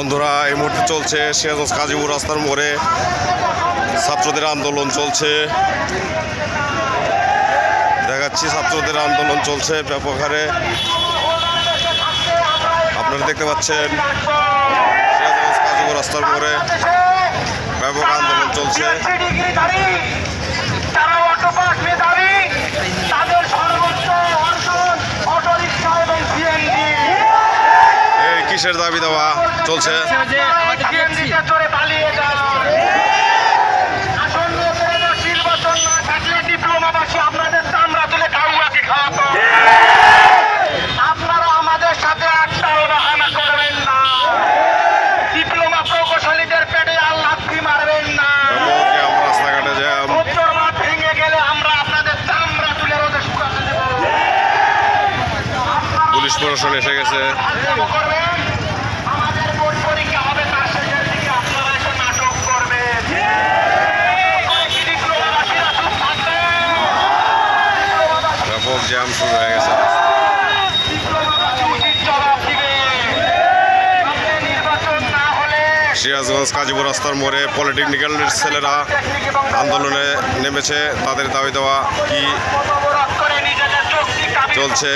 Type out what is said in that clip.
বন্ধুরা, এই মুহূর্তে চলছে সিরাজগঞ্জ কাজীপুর রাস্তার মোড়ে ছাত্রদের আন্দোলন চলছে। দেখাচ্ছি, ছাত্রদের আন্দোলন চলছে ব্যাপক হারে। আপনারা দেখতে পাচ্ছেন, সিরাজগঞ্জ কাজীপুর রাস্তার মোড়ে ব্যাপক আন্দোলন চলছে। তুলে রোদে শুকাতে দেব পুলিশ প্রশাসন এসে গেছে। জ্যাম শুরু হয়ে গেছে। সিরাজগঞ্জ, কাজীপুর রাস্তার মোড়ে পলিটেকনিক্যালের ছেলেরা আন্দোলনে নেমেছে। তাদের দাবি দেওয়া কি? চলছে